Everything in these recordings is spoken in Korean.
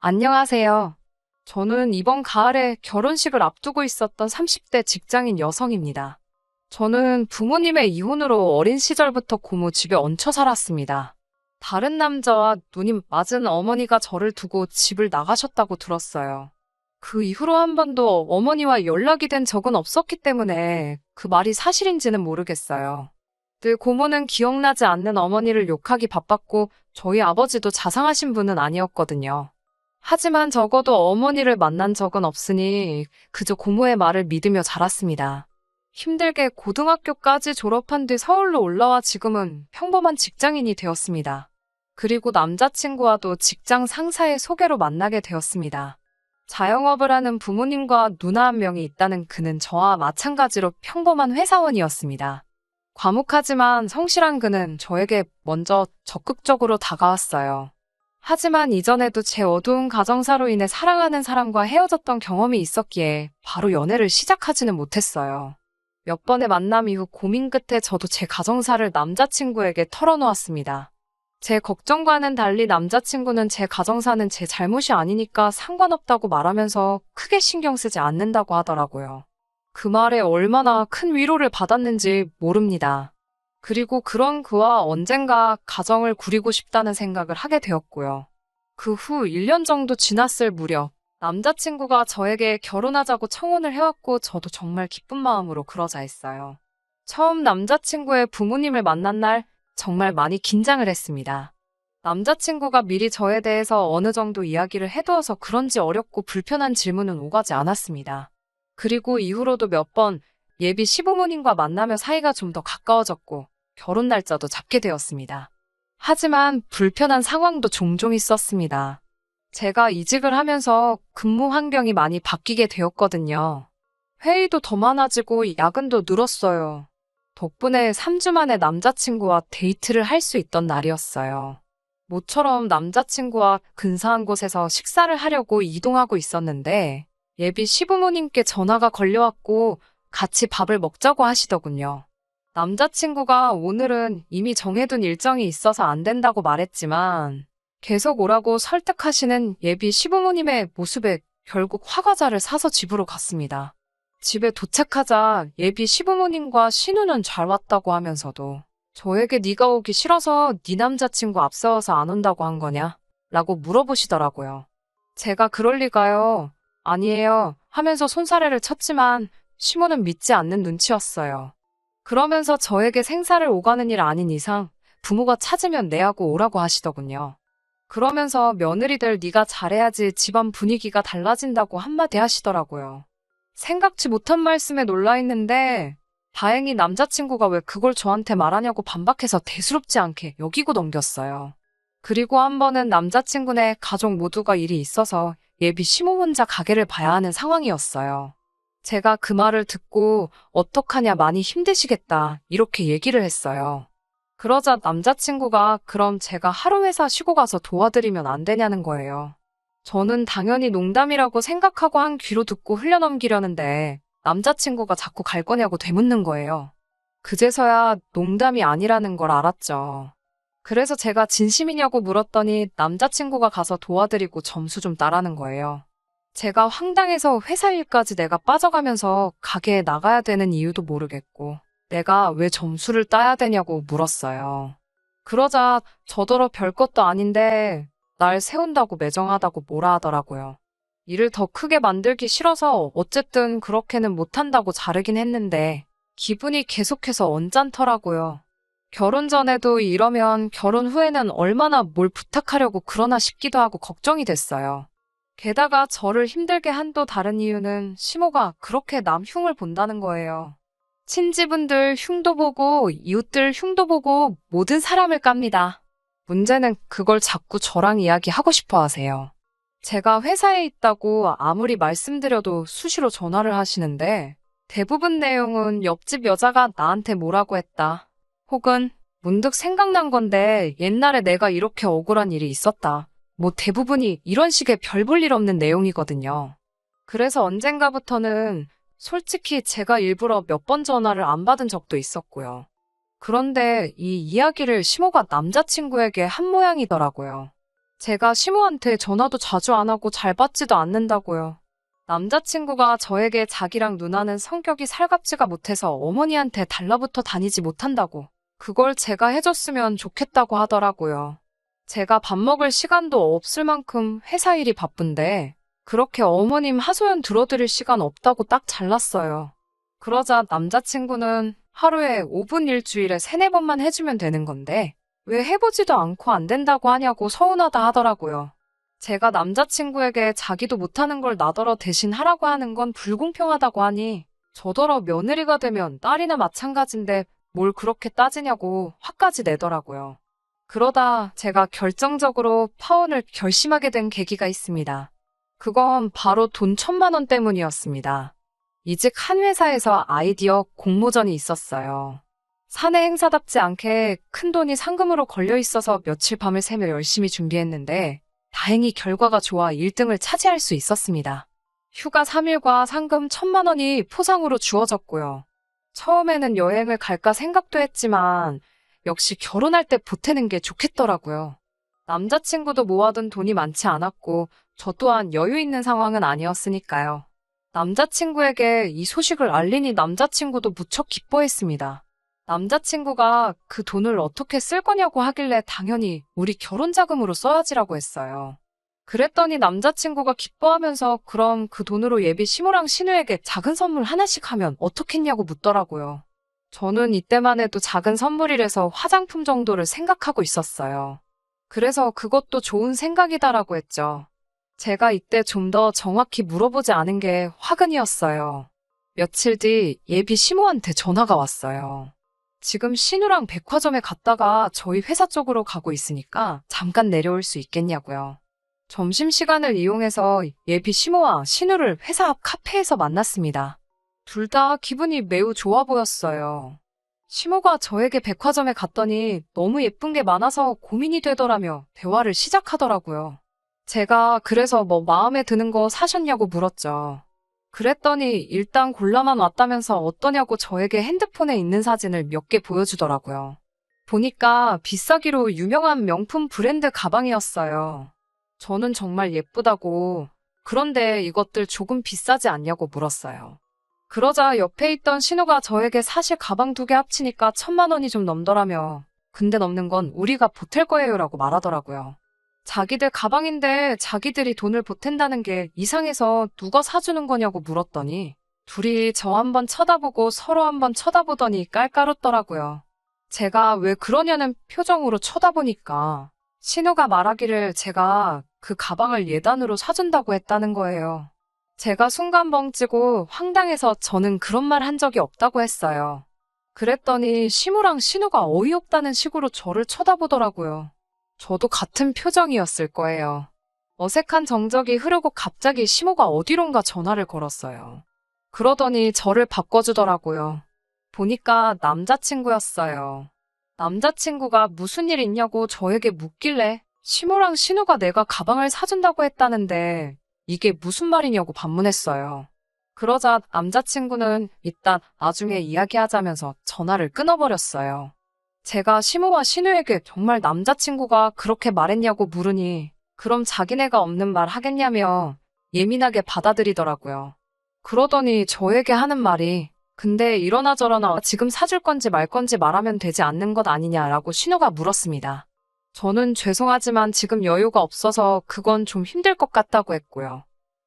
안녕하세요. 저는 이번 가을에 결혼식을 앞두고 있었던 30대 직장인 여성입니다. 저는 부모님의 이혼으로 어린 시절부터 고모 집에 얹혀 살았습니다. 다른 남자와 눈이 맞은 어머니가 저를 두고 집을 나가셨다고 들었어요. 그 이후로 한 번도 어머니와 연락이 된 적은 없었기 때문에 그 말이 사실인지는 모르겠어요. 늘 고모는 기억나지 않는 어머니를 욕하기 바빴고 저희 아버지도 자상하신 분은 아니었거든요. 하지만 적어도 어머니를 만난 적은 없으니 그저 고모의 말을 믿으며 자랐습니다. 힘들게 고등학교까지 졸업한 뒤 서울로 올라와 지금은 평범한 직장인이 되었습니다. 그리고 남자친구와도 직장 상사의 소개로 만나게 되었습니다. 자영업을 하는 부모님과 누나 한 명이 있다는 그는 저와 마찬가지로 평범한 회사원이었습니다. 과묵하지만 성실한 그는 저에게 먼저 적극적으로 다가왔어요. 하지만 이전에도 제 어두운 가정사로 인해 사랑하는 사람과 헤어졌던 경험이 있었기에 바로 연애를 시작하지는 못했어요. 몇 번의 만남 이후 고민 끝에 저도 제 가정사를 남자친구에게 털어놓았습니다. 제 걱정과는 달리 남자친구는 제 가정사는 제 잘못이 아니니까 상관없다고 말하면서 크게 신경 쓰지 않는다고 하더라고요. 그 말에 얼마나 큰 위로를 받았는지 모릅니다. 그리고 그런 그와 언젠가 가정을 구리고 싶다는 생각을 하게 되었고요. 그 후 1년 정도 지났을 무렵 남자친구가 저에게 결혼하자고 청혼을 해왔고 저도 정말 기쁜 마음으로 그러자 했어요. 처음 남자친구의 부모님을 만난 날 정말 많이 긴장을 했습니다. 남자친구가 미리 저에 대해서 어느 정도 이야기를 해두어서 그런지 어렵고 불편한 질문은 오가지 않았습니다. 그리고 이후로도 몇 번 예비 시부모님과 만나며 사이가 좀 더 가까워졌고 결혼 날짜도 잡게 되었습니다. 하지만 불편한 상황도 종종 있었습니다. 제가 이직을 하면서 근무 환경이 많이 바뀌게 되었거든요. 회의도 더 많아지고 야근도 늘었어요. 덕분에 3주 만에 남자친구와 데이트를 할 수 있던 날이었어요. 모처럼 남자친구와 근사한 곳에서 식사를 하려고 이동하고 있었는데 예비 시부모님께 전화가 걸려왔고 같이 밥을 먹자고 하시더군요. 남자친구가 오늘은 이미 정해둔 일정이 있어서 안 된다고 말했지만 계속 오라고 설득하시는 예비 시부모님의 모습에 결국 화과자를 사서 집으로 갔습니다. 집에 도착하자 예비 시부모님과 신우는 잘 왔다고 하면서도 저에게 네가 오기 싫어서 네 남자친구 앞세워서 안 온다고 한 거냐? 라고 물어보시더라고요. 제가 그럴 리가요. 아니에요. 하면서 손사래를 쳤지만 시모는 믿지 않는 눈치였어요. 그러면서 저에게 생사를 오가는 일 아닌 이상 부모가 찾으면 내하고 오라고 하시더군요. 그러면서 며느리들 네가 잘해야지 집안 분위기가 달라진다고 한마디 하시더라고요. 생각지 못한 말씀에 놀라 있는데 다행히 남자친구가 왜 그걸 저한테 말하냐고 반박해서 대수롭지 않게 여기고 넘겼어요. 그리고 한 번은 남자친구네 가족 모두가 일이 있어서 예비 시모 혼자 가게를 봐야 하는 상황이었어요. 제가 그 말을 듣고 어떡하냐 많이 힘드시겠다 이렇게 얘기를 했어요. 그러자 남자친구가 그럼 제가 하루 회사 쉬고 가서 도와드리면 안 되냐는 거예요. 저는 당연히 농담이라고 생각하고 한 귀로 듣고 흘려넘기려는데 남자친구가 자꾸 갈 거냐고 되묻는 거예요. 그제서야 농담이 아니라는 걸 알았죠. 그래서 제가 진심이냐고 물었더니 남자친구가 가서 도와드리고 점수 좀 따라는 거예요. 제가 황당해서 회사 일까지 내가 빠져가면서 가게에 나가야 되는 이유도 모르겠고, 내가 왜 점수를 따야 되냐고 물었어요. 그러자 저더러 별것도 아닌데, 날 세운다고 매정하다고 뭐라 하더라고요. 일을 더 크게 만들기 싫어서 어쨌든 그렇게는 못한다고 자르긴 했는데, 기분이 계속해서 언짢더라고요. 결혼 전에도 이러면 결혼 후에는 얼마나 뭘 부탁하려고 그러나 싶기도 하고 걱정이 됐어요. 게다가 저를 힘들게 한 또 다른 이유는 시모가 그렇게 남 흉을 본다는 거예요. 친지분들 흉도 보고 이웃들 흉도 보고 모든 사람을 깝니다. 문제는 그걸 자꾸 저랑 이야기하고 싶어 하세요. 제가 회사에 있다고 아무리 말씀드려도 수시로 전화를 하시는데 대부분 내용은 옆집 여자가 나한테 뭐라고 했다. 혹은 문득 생각난 건데 옛날에 내가 이렇게 억울한 일이 있었다. 뭐 대부분이 이런 식의 별 볼 일 없는 내용이거든요. 그래서 언젠가부터는 솔직히 제가 일부러 몇 번 전화를 안 받은 적도 있었고요. 그런데 이 이야기를 시모가 남자친구에게 한 모양이더라고요. 제가 시모한테 전화도 자주 안 하고 잘 받지도 않는다고요. 남자친구가 저에게 자기랑 누나는 성격이 살갑지가 못해서 어머니한테 달라붙어 다니지 못한다고. 그걸 제가 해줬으면 좋겠다고 하더라고요. 제가 밥 먹을 시간도 없을 만큼 회사 일이 바쁜데, 그렇게 어머님 하소연 들어드릴 시간 없다고 딱 잘랐어요. 그러자 남자친구는 하루에 5분 일주일에 세네 번만 해주면 되는 건데, 왜 해보지도 않고 안 된다고 하냐고 서운하다 하더라고요. 제가 남자친구에게 자기도 못하는 걸 나더러 대신 하라고 하는 건 불공평하다고 하니, 저더러 며느리가 되면 딸이나 마찬가지인데 뭘 그렇게 따지냐고 화까지 내더라고요. 그러다 제가 결정적으로 파혼을 결심하게 된 계기가 있습니다. 그건 바로 돈 천만 원 때문이었습니다. 이직 한 회사에서 아이디어 공모전이 있었어요. 사내 행사답지 않게 큰 돈이 상금으로 걸려 있어서 며칠 밤을 새며 열심히 준비했는데 다행히 결과가 좋아 1등을 차지할 수 있었습니다. 휴가 3일과 상금 천만 원이 포상으로 주어졌고요. 처음에는 여행을 갈까 생각도 했지만 역시 결혼할 때 보태는 게 좋겠더라고요. 남자친구도 모아둔 돈이 많지 않았고 저 또한 여유 있는 상황은 아니었으니까요. 남자친구에게 이 소식을 알리니 남자친구도 무척 기뻐했습니다. 남자친구가 그 돈을 어떻게 쓸 거냐고 하길래 당연히 우리 결혼 자금으로 써야지라고 했어요. 그랬더니 남자친구가 기뻐하면서 그럼 그 돈으로 예비 시모랑 신우에게 작은 선물 하나씩 하면 어떻겠냐고 묻더라고요. 저는 이때만 해도 작은 선물이라서 화장품 정도를 생각하고 있었어요. 그래서 그것도 좋은 생각이다라고 했죠. 제가 이때 좀 더 정확히 물어보지 않은 게 화근이었어요. 며칠 뒤 예비 시모한테 전화가 왔어요. 지금 신우랑 백화점에 갔다가 저희 회사 쪽으로 가고 있으니까 잠깐 내려올 수 있겠냐고요. 점심시간을 이용해서 예비 시모와 신우를 회사 앞 카페에서 만났습니다. 둘 다 기분이 매우 좋아 보였어요. 시모가 저에게 백화점에 갔더니 너무 예쁜 게 많아서 고민이 되더라며 대화를 시작하더라고요. 제가 그래서 뭐 마음에 드는 거 사셨냐고 물었죠. 그랬더니 일단 골라만 왔다면서 어떠냐고 저에게 핸드폰에 있는 사진을 몇 개 보여주더라고요. 보니까 비싸기로 유명한 명품 브랜드 가방이었어요. 저는 정말 예쁘다고. 그런데 이것들 조금 비싸지 않냐고 물었어요. 그러자 옆에 있던 신우가 저에게 사실 가방 두 개 합치니까 천만 원이 좀 넘더라며. 근데 넘는 건 우리가 보탤 거예요 라고 말하더라고요. 자기들 가방인데 자기들이 돈을 보탠다는 게 이상해서 누가 사주는 거냐고 물었더니 둘이 저 한번 쳐다보고 서로 한번 쳐다보더니 깔깔웃더라고요. 제가 왜 그러냐는 표정으로 쳐다보니까 신우가 말하기를 제가 그 가방을 예단으로 사준다고 했다는 거예요. 제가 순간 벙찌고 황당해서 저는 그런 말 한 적이 없다고 했어요. 그랬더니 시무랑 신우가 어이없다는 식으로 저를 쳐다보더라고요. 저도 같은 표정이었을 거예요. 어색한 정적이 흐르고 갑자기 시모가 어디론가 전화를 걸었어요. 그러더니 저를 바꿔주더라고요. 보니까 남자친구였어요. 남자친구가 무슨 일 있냐고 저에게 묻길래 시모랑 신우가 내가 가방을 사준다고 했다는데 이게 무슨 말이냐고 반문했어요. 그러자 남자친구는 이따 나중에 이야기하자면서 전화를 끊어버렸어요. 제가 시모와 신우에게 정말 남자친구가 그렇게 말했냐고 물으니 그럼 자기네가 없는 말 하겠냐며 예민하게 받아들이더라고요. 그러더니 저에게 하는 말이 근데 이러나 저러나 지금 사줄 건지 말 건지 말하면 되지 않는 것 아니냐라고 신우가 물었습니다. 저는 죄송하지만 지금 여유가 없어서 그건 좀 힘들 것 같다고 했고요.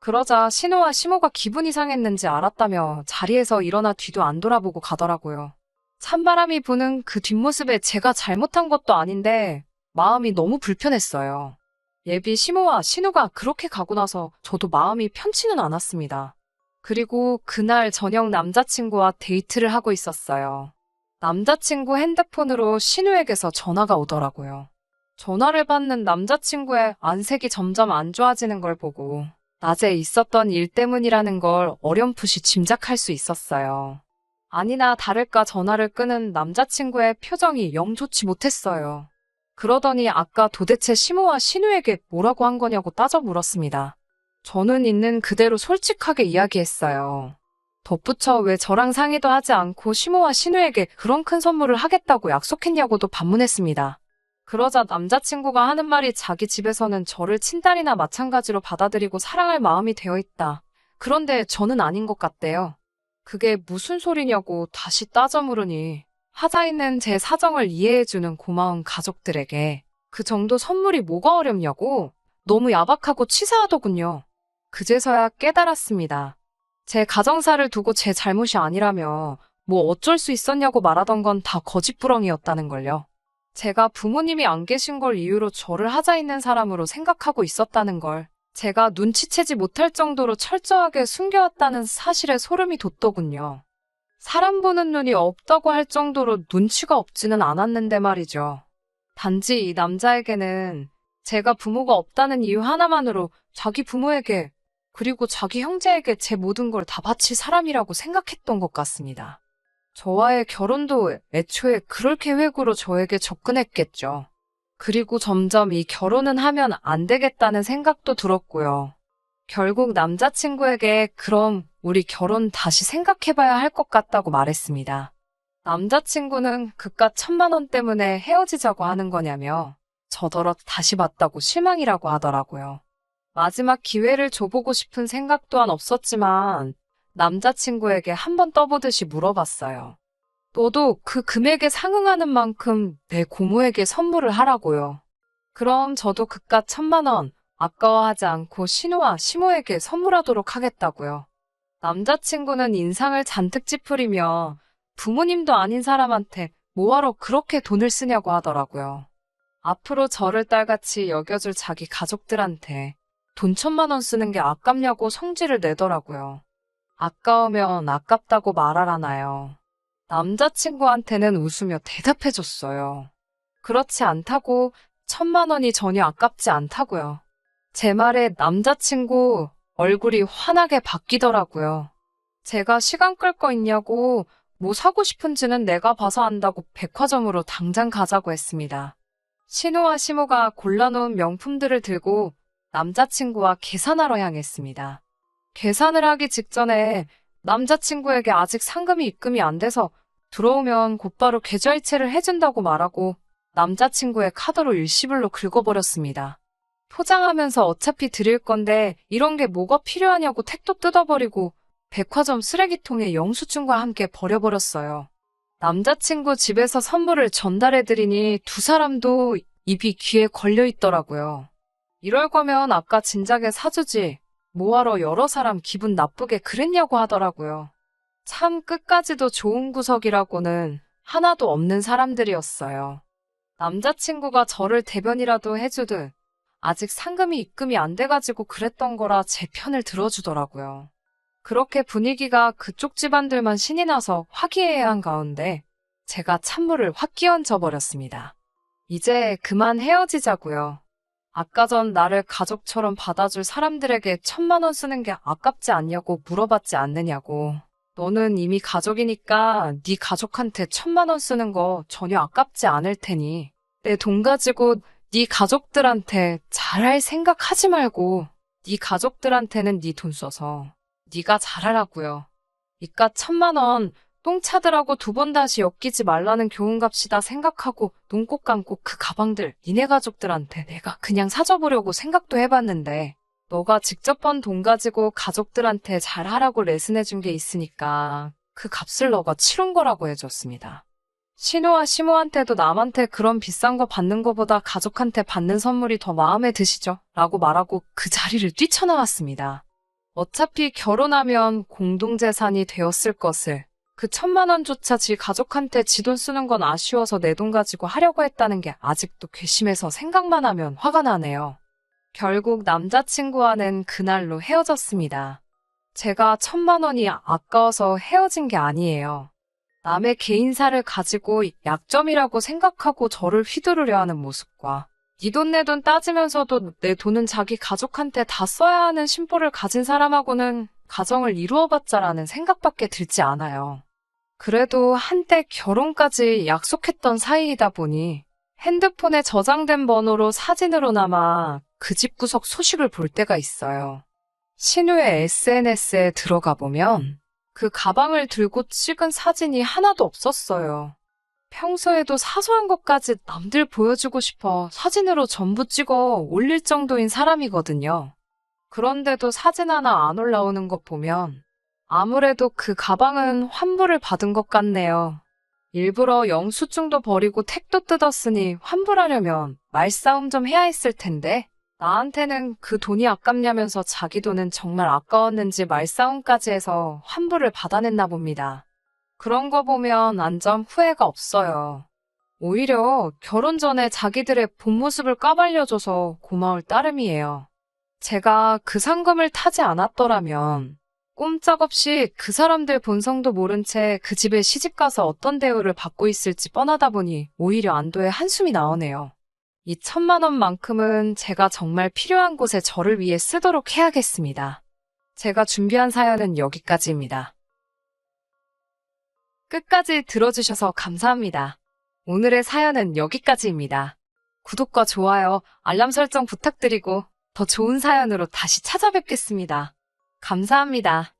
그러자 신우와 시모가 기분이 상했는지 알았다며 자리에서 일어나 뒤도 안 돌아보고 가더라고요. 찬바람이 부는 그 뒷모습에 제가 잘못한 것도 아닌데 마음이 너무 불편했어요. 예비 시모와 신우가 그렇게 가고 나서 저도 마음이 편치는 않았습니다. 그리고 그날 저녁 남자친구와 데이트를 하고 있었어요. 남자친구 핸드폰으로 신우에게서 전화가 오더라고요. 전화를 받는 남자친구의 안색이 점점 안 좋아지는 걸 보고 낮에 있었던 일 때문이라는 걸 어렴풋이 짐작할 수 있었어요. 아니나 다를까 전화를 끄는 남자친구의 표정이 영 좋지 못했어요. 그러더니 아까 도대체 시모와 신우에게 뭐라고 한 거냐고 따져 물었습니다. 저는 있는 그대로 솔직하게 이야기했어요. 덧붙여 왜 저랑 상의도 하지 않고 시모와 신우에게 그런 큰 선물을 하겠다고 약속했냐고도 반문했습니다. 그러자 남자친구가 하는 말이 자기 집에서는 저를 친딸이나 마찬가지로 받아들이고 사랑할 마음이 되어 있다. 그런데 저는 아닌 것 같대요. 그게 무슨 소리냐고 다시 따져 물으니 하자 있는 제 사정을 이해해주는 고마운 가족들에게 그 정도 선물이 뭐가 어렵냐고 너무 야박하고 치사하더군요. 그제서야 깨달았습니다. 제 가정사를 두고 제 잘못이 아니라며 뭐 어쩔 수 있었냐고 말하던 건 다 거짓부렁이었다는 걸요. 제가 부모님이 안 계신 걸 이유로 저를 하자 있는 사람으로 생각하고 있었다는 걸 제가 눈치채지 못할 정도로 철저하게 숨겨왔다는 사실에 소름이 돋더군요. 사람 보는 눈이 없다고 할 정도로 눈치가 없지는 않았는데 말이죠. 단지 이 남자에게는 제가 부모가 없다는 이유 하나만으로 자기 부모에게 그리고 자기 형제에게 제 모든 걸 다 바칠 사람이라고 생각했던 것 같습니다. 저와의 결혼도 애초에 그럴 계획으로 저에게 접근했겠죠. 그리고 점점 이 결혼은 하면 안 되겠다는 생각도 들었고요. 결국 남자친구에게 그럼 우리 결혼 다시 생각해봐야 할 것 같다고 말했습니다. 남자친구는 그깟 천만 원 때문에 헤어지자고 하는 거냐며 저더러 다시 봤다고 실망이라고 하더라고요. 마지막 기회를 줘보고 싶은 생각 또한 없었지만 남자친구에게 한 번 떠보듯이 물어봤어요. 너도 그 금액에 상응하는 만큼 내 고모에게 선물을 하라고요. 그럼 저도 그깟 천만 원 아까워하지 않고 신우와 시모에게 선물하도록 하겠다고요. 남자친구는 인상을 잔뜩 찌푸리며 부모님도 아닌 사람한테 뭐하러 그렇게 돈을 쓰냐고 하더라고요. 앞으로 저를 딸같이 여겨줄 자기 가족들한테 돈 천만 원 쓰는 게 아깝냐고 성질을 내더라고요. 아까우면 아깝다고 말하라나요. 남자친구한테는 웃으며 대답해줬어요. 그렇지 않다고 천만 원이 전혀 아깝지 않다고요. 제 말에 남자친구 얼굴이 환하게 바뀌더라고요. 제가 시간 끌 거 있냐고 뭐 사고 싶은지는 내가 봐서 안다고 백화점으로 당장 가자고 했습니다. 신우와 시모가 골라놓은 명품들을 들고 남자친구와 계산하러 향했습니다. 계산을 하기 직전에 남자친구에게 아직 상금이 입금이 안 돼서 들어오면 곧바로 계좌이체를 해준다고 말하고 남자친구의 카드로 일시불로 긁어버렸습니다. 포장하면서 어차피 드릴 건데 이런 게 뭐가 필요하냐고 택도 뜯어버리고 백화점 쓰레기통에 영수증과 함께 버려버렸어요. 남자친구 집에서 선물을 전달해드리니 두 사람도 입이 귀에 걸려 있더라고요. 이럴 거면 아까 진작에 사주지. 뭐하러 여러 사람 기분 나쁘게 그랬냐고 하더라고요. 참 끝까지도 좋은 구석이라고는 하나도 없는 사람들이었어요. 남자친구가 저를 대변이라도 해주듯 아직 상금이 입금이 안 돼가지고 그랬던 거라 제 편을 들어주더라고요. 그렇게 분위기가 그쪽 집안들만 신이 나서 화기애애한 가운데 제가 찬물을 확 끼얹어 버렸습니다. 이제 그만 헤어지자고요. 아까 전 나를 가족처럼 받아줄 사람들에게 천만 원 쓰는 게 아깝지 않냐고 물어봤지 않느냐고. 너는 이미 가족이니까 네 가족한테 천만 원 쓰는 거 전혀 아깝지 않을 테니 내 돈 가지고 네 가족들한테 잘할 생각 하지 말고 네 가족들한테는 네 돈 써서 네가 잘하라고요. 이깟 천만 원 똥차들하고 두 번 다시 엮이지 말라는 교훈값이다 생각하고 눈꼭 감고 그 가방들 니네 가족들한테 내가 그냥 사줘보려고 생각도 해봤는데 너가 직접 번 돈 가지고 가족들한테 잘하라고 레슨해준 게 있으니까 그 값을 너가 치른 거라고 해줬습니다. 신우와 시모한테도 남한테 그런 비싼 거 받는 거보다 가족한테 받는 선물이 더 마음에 드시죠? 라고 말하고 그 자리를 뛰쳐나왔습니다. 어차피 결혼하면 공동재산이 되었을 것을 그 천만 원조차 지 가족한테 지 돈 쓰는 건 아쉬워서 내 돈 가지고 하려고 했다는 게 아직도 괘씸해서 생각만 하면 화가 나네요. 결국 남자친구와는 그날로 헤어졌습니다. 제가 천만 원이 아까워서 헤어진 게 아니에요. 남의 개인사를 가지고 약점이라고 생각하고 저를 휘두르려 하는 모습과 네돈내 돈 따지면서도 내 돈은 자기 가족한테 다 써야 하는 심보를 가진 사람하고는 가정을 이루어봤자라는 생각밖에 들지 않아요. 그래도 한때 결혼까지 약속했던 사이이다 보니 핸드폰에 저장된 번호로 사진으로나마 그 집 구석 소식을 볼 때가 있어요. 신우의 SNS에 들어가 보면 그 가방을 들고 찍은 사진이 하나도 없었어요. 평소에도 사소한 것까지 남들 보여주고 싶어 사진으로 전부 찍어 올릴 정도인 사람이거든요. 그런데도 사진 하나 안 올라오는 것 보면 아무래도 그 가방은 환불을 받은 것 같네요. 일부러 영수증도 버리고 택도 뜯었으니 환불하려면 말싸움 좀 해야 했을 텐데 나한테는 그 돈이 아깝냐면서 자기 돈은 정말 아까웠는지 말싸움까지 해서 환불을 받아냈나 봅니다. 그런 거 보면 안전 후회가 없어요. 오히려 결혼 전에 자기들의 본 모습을 까발려줘서 고마울 따름이에요. 제가 그 상금을 타지 않았더라면 꼼짝없이 그 사람들 본성도 모른 채 그 집에 시집가서 어떤 대우를 받고 있을지 뻔하다 보니 오히려 안도의 한숨이 나오네요. 이 천만 원만큼은 제가 정말 필요한 곳에 저를 위해 쓰도록 해야겠습니다. 제가 준비한 사연은 여기까지입니다. 끝까지 들어주셔서 감사합니다. 오늘의 사연은 여기까지입니다. 구독과 좋아요, 알람 설정 부탁드리고 더 좋은 사연으로 다시 찾아뵙겠습니다. 감사합니다.